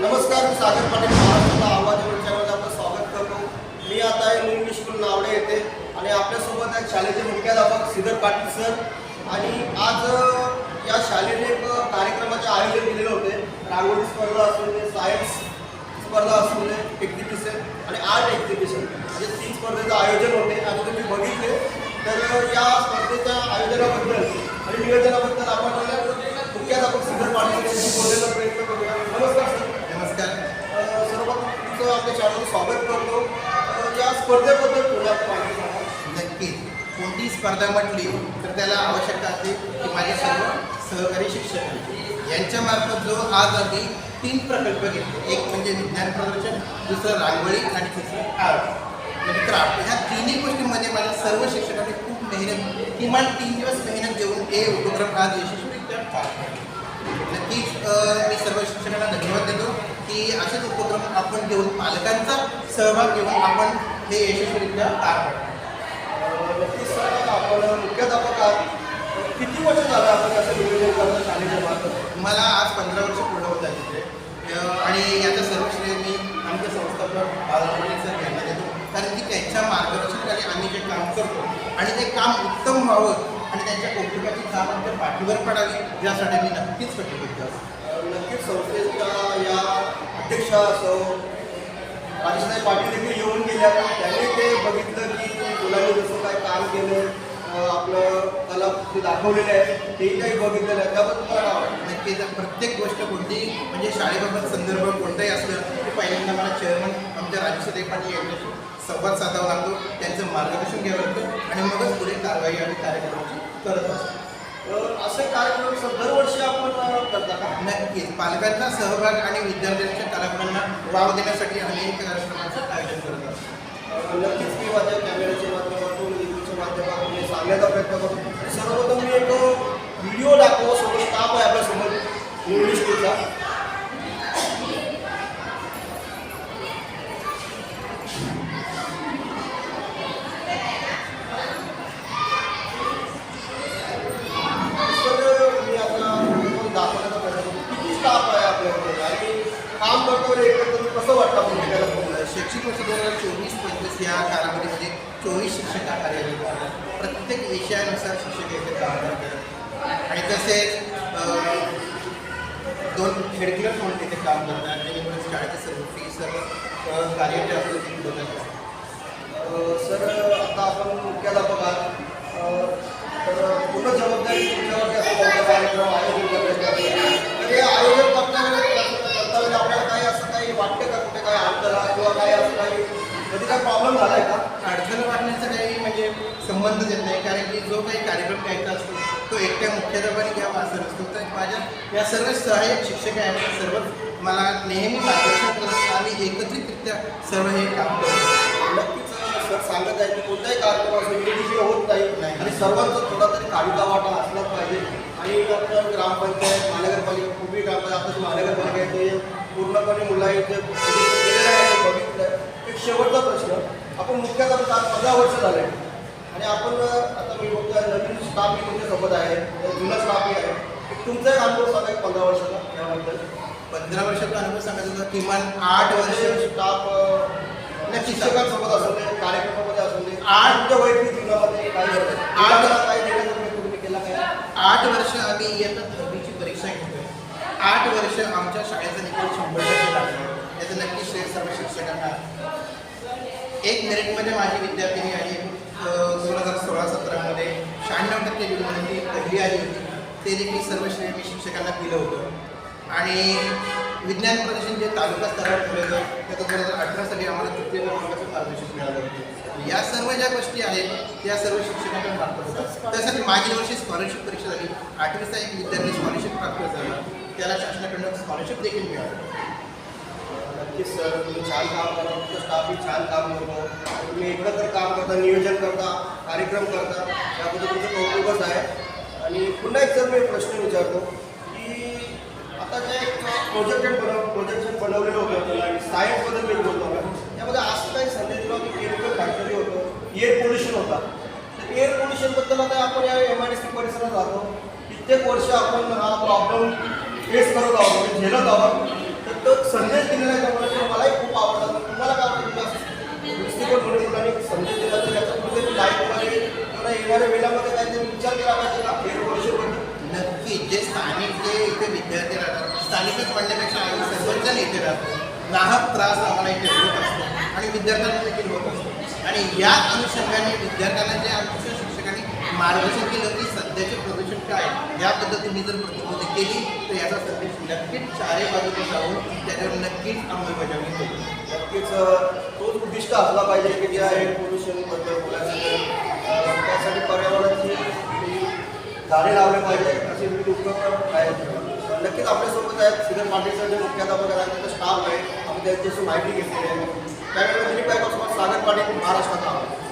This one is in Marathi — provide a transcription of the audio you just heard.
नमस्कार मी सागर पाटील महाराष्ट्राचा आवाज चॅनलला आपलं स्वागत करतो. मी आता आहे मुंबई स्कूल नावडे येते आणि आपल्यासोबत आहेत शाळेचे मुख्याध्यापक सिद्धर पाटील सर. आणि आज या शालेने एक कार्यक्रमाचे आयोजन केलेले होते. रांगोळी स्पर्धा असू दे सायन्स स्पर्धा असू दे एक्झिबिशन आणि आर्ट एक्झिबिशन म्हणजे तीन स्पर्धेचं आयोजन होते. आणि तुम्ही बघितले तर अ, या स्पर्धेच्या आयोजनाबद्दल आणि नियोजनाबद्दल आपण मुख्याध्यापक श्रीधर पाटील यांची बोलण्याचा प्रयत्न करूया नमस्कार सर नमस्कार अ, सर्वप्रथम तुमचं आपल्या चॅनलवर स्वागत करतो. या स्पर्धेबद्दल थोडं माहिती सांगा. नक्कीच. कोणतीही स्पर्धा म्हटली तर त्याला आवश्यकता असते की माझे सर्व सहकारी शिक्षक यांच्यामार्फत जो आज आधी तीन प्रकल्प घेतले. एक म्हणजे विज्ञान प्रदर्शन दुसरं रांगोळी आणि तिसरं आर्ट म्हणजे क्राफ्ट ह्या तिन्ही गोष्टींमध्ये माझ्या सर्व शिक्षकांनी खूप मेहनत किमान तीन दिवस मेहनत घेऊन हे उपक्रम आज यशस्वीरित्या पार पाडले. नक्कीच मी सर्व शिक्षकांना धन्यवाद देतो. की असेच उपक्रम आपण घेऊन पालकांचा सहभाग घेऊन आपण हे यशस्वीरित्या पार पाडतो आपण किती वर्ष झालं आपण असं नियोजन करतो शाळेच्या मार्फत मला आज पंधरा वर्ष पूर्ण होत अ, आणि याचं सर्व श्रेय मी आमच्या संस्थापक बालमंडळी सर यांना देतो. कारण की त्यांच्या मार्गदर्शनाखाली आम्ही जे काम करतो आणि ते काम उत्तम व्हावं आणि त्यांच्या कौतुकाची काम आमच्या पाठीवर पडावी यासाठी मी नक्कीच कटिबद्ध असतो नक्कीच संस्थेच्या या अध्यक्षा असो राजेशनाई पाटील देखील येऊन गेल्या. त्यांनी ते बघितलं की मुलांनी जसं काय काम केलं. आपलं कला ते दाखवलेले आहे तेही काही बघितलेलं आहे. त्याबद्दल तुम्हाला काय वाटतं? नक्कीच प्रत्येक गोष्ट कोणती म्हणजे शाळेबाबत संदर्भ कोणताही असलं की पहिल्यांदा मला चेअरमन आमच्या राजेश पाटील यांच्याशी संवाद साधावा लागतो. त्यांचं मार्गदर्शन घ्यावं लागतं आणि मगच पुढे कारवाई आणि कार्यक्रमाची करत असतो. असे कार्यक्रम दरवर्षी आपण करता का? नक्कीच. पालकांचा सहभाग आणि विद्यार्थ्यांच्या वाव देण्यासाठी अनेक कार्यक्रमांचं आयोजन करत असतो नक्कीच मी माझ्या कॅमेऱ्याच्या माध्यमातून युट्यूबच्या माध्यमातून सांगण्याचा प्रयत्न करतो. सर्वप्रथम मी एक व्हिडिओ दाखवा सोबत स्टाफ आहे आपल्यासोबत इंग्लिश स्कूलचा तर मी आता तुम्हाला दाखवण्याचा प्रयत्न करतो किती स्टाफ आहे आपल्याकडे आणि काम करतो एकत्र कसं वाटतं आपण भेटायला फोन शैक्षणिक चोवीस पंचवीस या कालावधीमध्ये चोवीस शिक्षक कार्यरत आहेत. प्रत्येक विषयानुसार शिक्षक येथे काम करतात. आणि तसेच अं, दोन हेडक्लर्क म्हणून तिथे काम करतात. जेणेकरून शाळेचे सर्व फी सर्व कार्य ते आपलं तिथे सर आता आपण मुख्याला बघा. तर पूर्ण जबाबदारी तुमच्यावरती प्रॉब्लेम झाला आहे का अडचण वाटण्याचा काही म्हणजे संबंधच येत नाही कारण की जो काही कार्यक्रम घ्यायचा असतो तो एकट्या मुख्याध्यापकाने घ्यावा असं नसतो तर माझ्या या सर्व सहाय्यक शिक्षक आहेत सर्व मला नेहमी मार्गदर्शन करत असतात. आम्ही एकत्रितरित्या सर्व हे काम करतो नक्कीच सर सांगत आहे की कोणताही कार्यक्रम असो होत नाही. आणि सर्वांचा थोडा तरी काळीचा वाटा असलाच पाहिजे आणि आपलं ग्रामपंचायत महानगरपालिका पूर्वी ग्रामपंचायत आता महानगरपालिका पूर्णपणे ते बघितलं शेवटचा प्रश्न. आपण मुख्याध्यापक पंधरा वर्ष झाले. आणि आपण आता मी बघतोय नवीन स्टाफही तुमच्यासोबत आहे. जुना स्टाफही आहे. तुमचा एक अनुभव सांगा एक पंधरा वर्षाचा त्याबद्दल पंधरा वर्षाचा अनुभव सांगायचा होता किमान आठ वर्ष स्टाफ नक्की शिक्षकांसोबत असू दे कार्यक्रमामध्ये असू दे आठ- तुमच्या वैयक्तिक जीवनामध्ये काय आठ- काय तुम्ही केला काय? आठ वर्ष आम्ही इयत्ता दहावीची परीक्षा घेतोय. आठ वर्ष आमच्या शाळेचा निकाल शंभर टक्के लागला. याचं नक्की श्रेय सर्व शिक्षकांना एक मेरिटमध्ये माझी विद्यार्थिनी आहे. दोन हजार सोळा सतरामध्ये शहाण्णव टक्के गुणवत्ती पहिली आली होती. ते देखील सर्व श्रेय मी शिक्षकांना दिलं होतं. आणि विज्ञान प्रदर्शन जे तालुका स्तरावर ठेवलं होतं त्याचं दोन हजार अठरासाठी आम्हाला तृतीय क्रमांकाचं मार्गदर्शन मिळालं होतं. या सर्व ज्या गोष्टी आहेत त्या सर्व शिक्षकांना प्राप्त होतात. त्यासाठी मागील वर्षी स्कॉलरशिप परीक्षा झाली. आठवीचा एक विद्यार्थी स्कॉलरशिप प्राप्त झाला. त्याला शासनाकडून स्कॉलरशिप देखील मिळालं. की सर तुम्ही छान काम करता तुमचं स्टाफही छान काम करतो तुम्ही एकत्र काम करता नियोजन करता कार्यक्रम करता त्याबद्दल तुमचं कौतुकच आहे आणि पुन्हा एक सर मी एक प्रश्न विचारतो की आता जे एक प्रोजेक्ट बनव प्रोजेक्शन बनवलेलं होतं आणि सायन्सबद्दल मी बोलतो त्यामध्ये असं काही संदेश दिला की केमिकल फॅक्टरी होतं एअर पोल्युशन होता। तर एअर पोल्युशनबद्दल आता आपण या एम आय डी सी परिसरात राहतो कित्येक वर्ष आपण हा प्रॉब्लेम फेस करत आहोत म्हणजे झेलत आहोत. दृष्टिकोन म्हणून मुलांनी समजून दिला तर याचा कुठेतरी लाईफमध्ये किंवा येणाऱ्या वेळामध्ये काहीतरी विचार केला पाहिजे का हे पॉलिसीवरती नक्की जे स्थानिक जे इथे विद्यार्थी राहतात स्थानिकच म्हणण्यापेक्षा आम्ही सर्वच इथे राहतो नाहक त्रास आम्हाला इथे होत असतो आणि विद्यार्थ्यांना देखील होत असतो. आणि या अनुषंगाने विद्यार्थ्यांना जे आमच्या शिक्षकांनी मार्गदर्शन केलं की सध्याचे प्रदूषण काय? आहे, याबद्दल तुम्ही जर प्रतिबंध म्हणजे केली तर याचा संदेश नक्कीच चारे बाजूने जाऊन त्याच्यावर नक्कीच अंमलबजावणी केली नक्कीच तोच उद्दिष्ट असला पाहिजे की जे आहे पोल्युशनबद्दल बोलायचं तर, त्यासाठी पर्यावरणाची झाडे लावले पाहिजे असे विविध उपक्रम आहेत. नक्कीच आपल्यासोबत आहेत श्रीधर पाटील जे मुख्याध्यापक आहेत त्यांचा स्टाफ आहे आम्ही त्यांच्याशी माहिती घेतलेली आहे. त्यावेळेला दिलीप सागर पाटील महाराष्ट्रात आहोत.